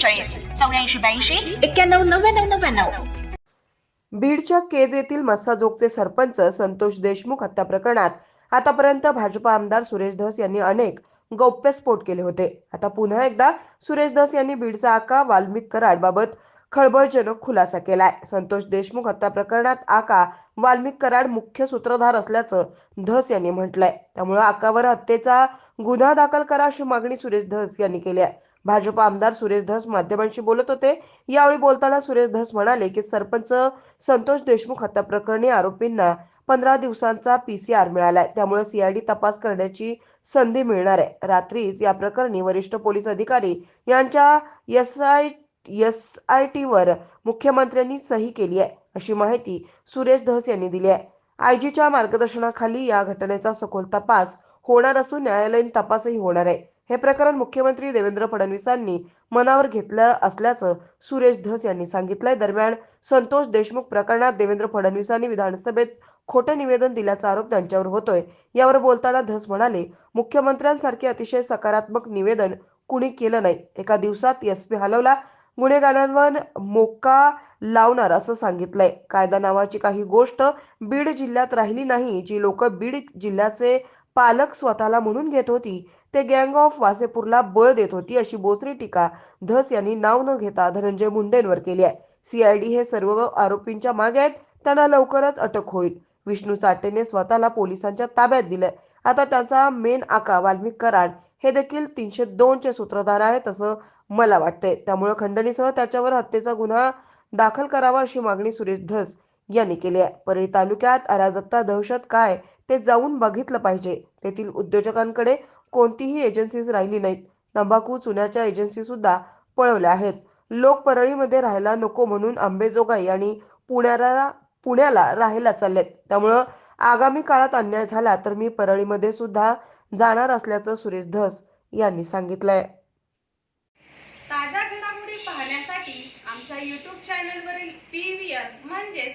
एकोणचाळीस चौऱ्याऐंशी ब्याऐंशी एक्क्याण्णव नव्याण्णव नव्याण्णव. बीडच्या केज येथील मस्साजोगचे सरपंच संतोष देशमुख हत्या प्रकरणात आतापर्यंत भाजपा आमदार सुरेश धस यांनी अनेक गौप्यस्फोट केले होते. आता पुन्हा एकदा सुरेश धस यांनी बीडचा आका वाल्मिक कराड बाबत खळबळजनक खुलासा केलाय. संतोष देशमुख हत्या प्रकरणात आका वाल्मिक कराड मुख्य सूत्रधार असल्याचं धस यांनी म्हटलंय. त्यामुळे आकावर हत्येचा गुन्हा दाखल करा अशी मागणी सुरेश धस यांनी केली आहे. भाजप आमदार सुरेश धस माध्यमांशी बोलत होते. यावेळी बोलताना सुरेश धस म्हणाले की सरपंच संतोष देशमुख हत्या प्रकरणी आरोपींना पंधरा दिवसांचा पीसीआर मिळालाय. त्यामुळे सीआयडी तपास करण्याची संधी मिळणार आहे. रात्रीच या प्रकरणी वरिष्ठ पोलीस अधिकारी यांच्या एस आय एस आय टीवर मुख्यमंत्र्यांनी सही केली आहे अशी माहिती सुरेश धस यांनी दिली आहे. आयजीच्या मार्गदर्शनाखाली या घटनेचा सखोल तपास होणार असून न्यायालयीन तपासही होणार आहे. हे प्रकरण मुख्यमंत्री देवेंद्र फडणवीसांनी मनावर घेतलं असल्याचं सुरेश धस यांनी सांगितलंय. दरम्यान संतोष देशमुख प्रकरणात देवेंद्र फडणवीसांनी विधानसभेत खोटं निवेदन दिल्याचा आरोप त्यांच्यावर होतोय. यावर बोलताना धस म्हणाले मुख्यमंत्र्यांसारखे अतिशय सकारात्मक निवेदन कुणी केलं नाही. एका दिवसात एसपी हलवला गुन्हेगारांवर मोका लावणार असं सांगितलंय. कायदा नावाची काही गोष्ट बीड जिल्ह्यात राहिली नाही जी लोक बीड जिल्ह्याचे पालक स्वतःला म्हणून घेत होती. ते गँग ऑफ वासेपूरला बळ देत होती अशी बोचरी टीका धस यांनी नाव न घेता धनंजय मुंडेंवर केली आहे. सीआयडी हे सर्व आरोपींच्या मागे आहेत. त्यांना लवकरच अटक होईल. विष्णू साटेने स्वतःला पोलिसांच्या ताब्यात दिलंय. आता त्याचा मेन आका वाल्मिक कराड हे देखील तीनशे दोनचे सूत्रधार आहेत असं मला वाटतंय. त्यामुळे खंडणीसह त्याच्यावर हत्येचा गुन्हा दाखल करावा अशी मागणी सुरेश धस यांनी केली आहे. परळी तालुक्यात अराजकता दहशत काय ते जाऊन बघितलं पाहिजे. तेथील उद्योजकांकडे कोणतीही एजन्सीज राहिली नाहीत. तंबाखू चुन्याच्या एजन्सी सुद्धा पळवल्या आहेत. लोक परळीमध्ये राहायला नको म्हणून आंबेजोगाई आणि पुण्याला पुण्याला राहायला चाललेत. त्यामुळं आगामी काळात अन्याय झाला तर मी परळीमध्ये सुद्धा जाणार असल्याचं सुरेश धस यांनी सांगितलंय. ताज्या घडामोडी पाहण्यासाठी आमच्या युट्यूब चॅनलवरील पी व्ही आर म्हणजेच